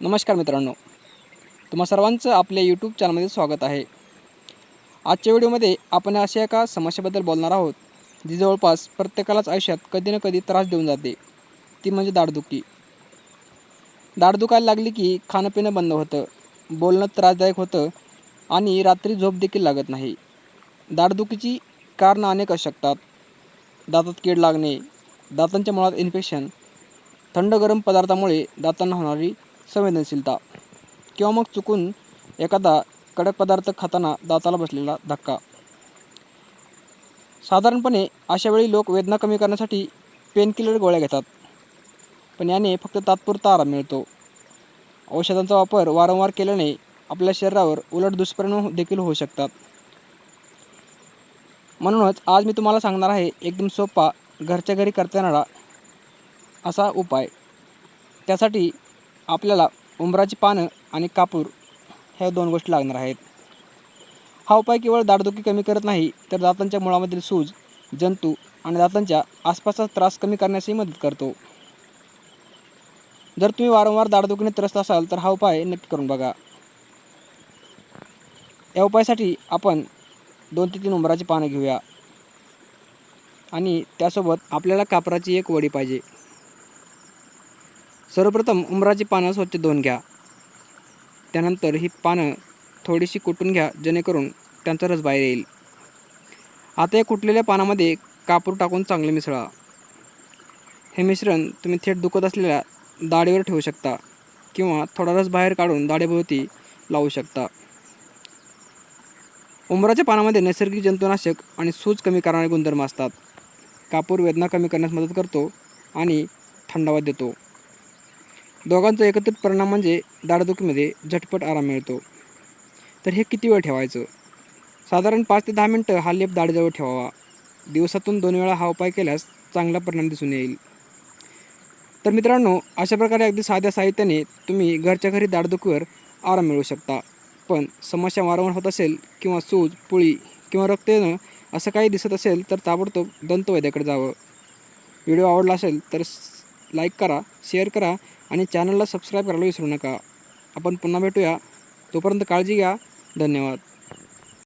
नमस्कार मित्रांनो. तुम्हा सर्वांचं आपल्या यूट्यूब चॅनलमध्ये स्वागत आहे. आजच्या व्हिडिओमध्ये आपण अशा एका समस्येबद्दल बोलणार आहोत जी जवळपास प्रत्येकालाच आयुष्यात कधी ना कधी त्रास देऊन जाते. ती म्हणजे दाढदुखी दाढ दुखायला लागली की खाणं पिणं बंद होतं बोलणं त्रासदायक होतं आणि रात्री झोप देखील लागत नाही. दाढदुखीची कारणं अनेक असू शकतात. दातात कीड लागणे दातांच्या मुळात इन्फेक्शन थंड गरम पदार्थामुळे दातांना होणारी संवेदनशीलता किंवा मग चुकून एखादा कडक पदार्थ खाताना दाताला बसलेला धक्का. साधारणपणे अशा वेळी लोक वेदना कमी करण्यासाठी पेनकिलर गोळ्या घेतात. पण याने फक्त तात्पुरता आराम मिळतो. औषधांचा वापर वारंवार केल्याने आपल्या शरीरावर उलट दुष्परिणाम देखील होऊ शकतात. म्हणूनच आज मी तुम्हाला सांगणार आहे एकदम सोपा घरच्या घरी करता येणारा असा उपाय. त्यासाठी आपल्याला उंबराची पानं आणि कापूर ह्या दोन गोष्टी लागणार आहेत. हा उपाय केवळ दाढदुखी कमी करत नाही तर दातांच्या मुळामधील सूज जंतू आणि दातांच्या आसपासचा त्रास कमी करण्यासही मदत करतो. जर तुम्ही वारंवार दाढदुखीने त्रस्त असाल तर हा उपाय नक्की करून बघा. या उपायासाठी आपण दोन ते तीन उंबराची पानं घेऊया. आणि त्यासोबत आपल्याला कापराची एक वडी पाहिजे. सर्वप्रथम उंबराची पानं स्वच्छ धुवून घ्या. त्यानंतर ही पानं थोडीशी कुटून घ्या जेणेकरून त्यांचा रस बाहेर येईल. आता या कुटलेल्या पानामध्ये कापूर टाकून चांगले मिसळा. हे मिश्रण तुम्ही थेट दुखत असलेल्या दाढीवर ठेवू शकता किंवा थोडा रस बाहेर काढून दाढीभोवती लावू शकता. उंबराच्या पानामध्ये नैसर्गिक जंतुनाशक आणि सूज कमी करणारे गुणधर्म असतात. कापूर वेदना कमी करण्यास मदत करतो आणि थंडावा देतो. दोघांचा एकत्रित परिणाम म्हणजे दाढदुखीमध्ये झटपट आराम मिळतो. तर हे किती वेळ ठेवायचं? साधारण पाच ते दहा मिनटं हा लेप दाढीजवळ ठेवावा. दिवसातून दोन वेळा हा उपाय केल्यास चांगला परिणाम दिसून येईल. तर मित्रांनो अशा प्रकारे अगदी साध्या साहित्याने तुम्ही घरच्या घरी दाढदुखीवर आराम मिळवू शकता. पण समस्या वारंवार होत असेल किंवा सूज पुळी किंवा रक्त येणं असं काही दिसत असेल तर ताबडतोब दंतवैद्याकडे जावं. व्हिडिओ आवडला असेल तर लाईक करा शेअर करा आणि चॅनलला सबस्क्राईब करायला विसरू नका. आपण पुन्हा भेटूया. तोपर्यंत काळजी घ्या. धन्यवाद.